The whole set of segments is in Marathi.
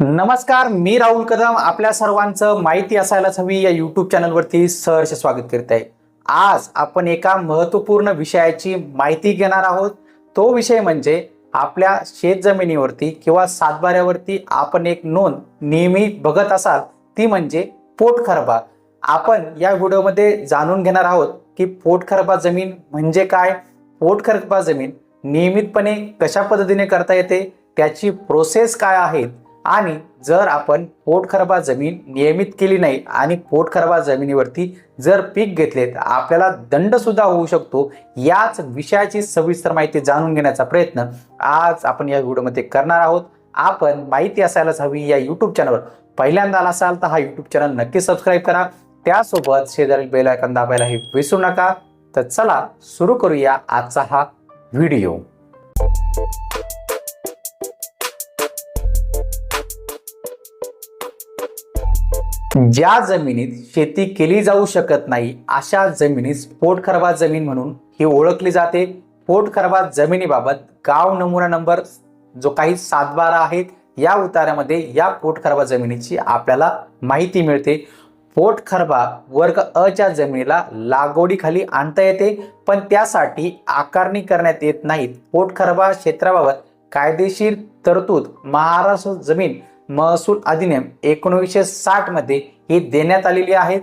नमस्कार मी राहुल कदम. आपल्या सर्वांचं माहिती असायलाच हवी. या युट्यूब चॅनलवरती सहर्ष स्वागत करत आहे आज आपण एका महत्त्वपूर्ण विषयाची माहिती घेणार आहोत. तो विषय म्हणजे आपल्या शेत जमिनीवरती किंवा सातबाऱ्यावरती आपण एक नोंद नेहमी बघत असाल ती म्हणजे पोटखरबा. आपण या व्हिडिओमध्ये जाणून घेणार आहोत की पोटखरबा जमीन म्हणजे काय? पोटखरबा जमीन नियमितपणे कशा पद्धतीने करता येते? त्याची प्रोसेस काय आहेत? आणि जर आपण पोटखरबा जमीन नियमित केली नाही आणि पोटखरबा जमिनीवरती जर पीक घेतले तर आपल्याला दंड सुद्धा होऊ शकतो. याच विषयाची सविस्तर माहिती जाणून घेण्याचा प्रयत्न आज आपण या व्हिडिओमध्ये करणार आहोत. आपण माहिती असायलाच हवी या यूट्यूब चॅनलवर पहिल्यांदा आला असाल तर हा यूट्यूब चॅनल नक्की सबस्क्राईब करा. त्यासोबत शेजारील बेल आपल्याला हे विसरू नका. तर चला सुरू करूया आजचा हा व्हिडिओ ज्या जमिनीत शेती केली जाऊ शकत नाही अशा जमिनीस पोटखरबा जमीन म्हणून ही ओळखली जाते. पोटखरबा जमिनीबाबत गाव नमुना नंबर जो काही सातबारा आहेत या उतार्यामध्ये या पोटखरबा जमिनीची आपल्याला माहिती मिळते. पोटखरबा वर्ग अच्या जमिनीला लागवडीखाली आणता येते पण त्यासाठी आकारणी करण्यात येत नाहीत. पोटखरबा क्षेत्राबाबत कायदेशीर तरतूद महाराष्ट्र जमीन महसूल अधिनियम एकोणीसशे साठमध्ये ही देण्यात आलेली आहे.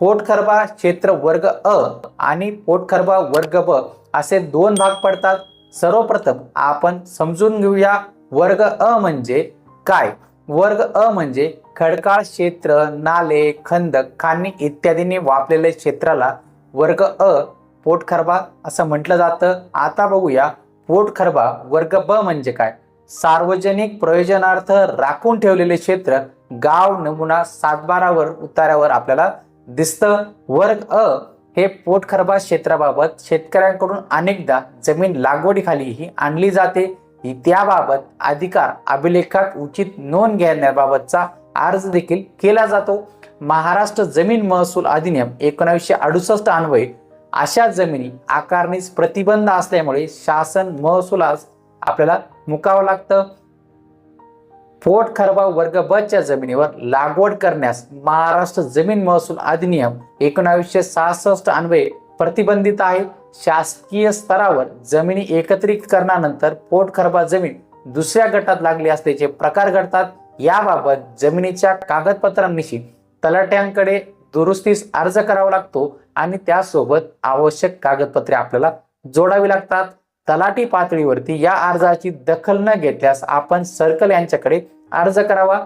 पोटखरबा क्षेत्र वर्ग अ आणि पोटखरबा वर्ग ब असे दोन भाग पडतात. सर्वप्रथम आपण समजून घेऊया वर्ग अ म्हणजे काय? वर्ग अ म्हणजे खडकाळ क्षेत्र नाले खंदक खाणी इत्यादींनी वापरलेल्या क्षेत्राला वर्ग अ पोटखरबा असं म्हटलं जातं. आता बघूया पोटखरबा वर्ग ब म्हणजे काय? सार्वजनिक प्रयोजनार्थ राखून ठेवलेले क्षेत्र गाव नमुना सातबारावर उतार्यावर आपल्याला दिसतं. वर्ग अ हे पोटखरबा क्षेत्राबाबत शेतकऱ्यांकडून अनेकदा जमीन लागवडीखाली ही आणली जाते. त्याबाबत अधिकार अभिलेखात उचित नोंद घेण्याबाबतचा अर्ज देखील केला जातो. महाराष्ट्र जमीन महसूल अधिनियम एकोणावीसशे अडुसष्ट अन्वये अशा जमिनी आकारणीस प्रतिबंध असल्यामुळे शासन महसुलास आपल्याला मुकावं लागतं. पोटखरबा वर्ग बच्या जमिनीवर लागवड करण्यास महाराष्ट्र जमीन महसूल अधिनियम एकोणावीसशे सहासष्ट अन्वये प्रतिबंधित आहे. शासकीय स्तरावर जमिनी एकत्रीकरणानंतर पोटखरबा जमीन दुसऱ्या गटात लागली असल्याचे प्रकार घडतात. याबाबत जमिनीच्या कागदपत्रांनिशी तलाट्यांकडे दुरुस्तीस अर्ज करावा लागतो आणि त्यासोबत आवश्यक कागदपत्रे आपल्याला जोडावी लागतात. तलाठी पातळीवरती या अर्जाची दखल न घेतल्यास आपण सर्कल यांच्याकडे अर्ज करावा.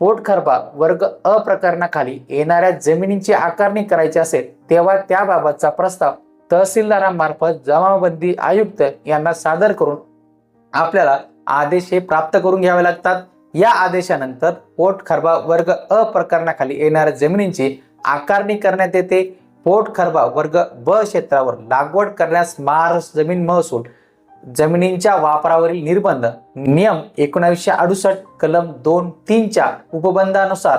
पोटखरबा वर्ग अ प्रकरणाखाली येणाऱ्या जमिनींची आकारणी करायची असेल तेव्हा त्याबाबतचा प्रस्ताव तहसीलदारांमार्फत जमाबंदी आयुक्त यांना सादर करून आपल्याला आदेश हे प्राप्त करून घ्यावे लागतात. या आदेशानंतर पोटखरबा वर्ग अ प्रकरणाखाली येणाऱ्या जमिनींची आकारणी करण्यात येते. पोटखरबा वर्ग ब क्षेत्रावर लागवड करण्यास महाराष्ट्र जमीन महसूल जमिनींच्या वापरावरील निर्बंध नियम एकोणावीसशे अडुसष्ट कलम दोन तीनच्या उपबंधानुसार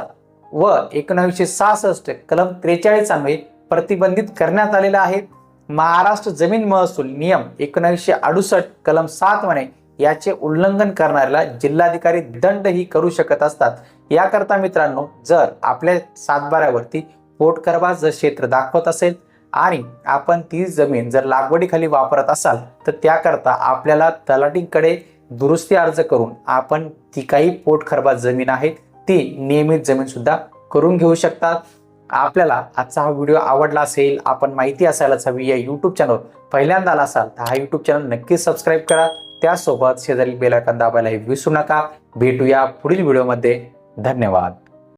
व एकोणावीसशे सहासष्ट कलम त्रेचाळीस अन्वये प्रतिबंधित करण्यात आलेला आहे महाराष्ट्र जमीन महसूल नियम एकोणावीसशे अडुसष्ट कलम सात म्हणे याचे उल्लंघन करणाऱ्याला जिल्हाधिकारी दंडही करू शकत असतात. याकरता मित्रांनो जर आपल्या सातबाऱ्यावरती पोटकरबा जर क्षेत्र दाखवत असेल आणि आपण ती जमीन जर लागवडीखाली वापरत असाल तर त्याकरता आपल्याला तलाटीकडे दुरुस्ती अर्ज करून आपण ती काही पोटखरबा जमीन आहे ती नियमित जमीनसुद्धा करून घेऊ शकतात आपल्याला आजचा हा व्हिडिओ आवडला असेल आपण माहिती असायलाच हवी या यूट्यूब चॅनल पहिल्यांदा आला असाल तर हा यूट्यूब चॅनल नक्कीच सबस्क्राईब करा. त्यासोबत शेजारी बेलायकन दाबायलाही विसरू नका. भेटूया पुढील व्हिडिओमध्ये धन्यवाद.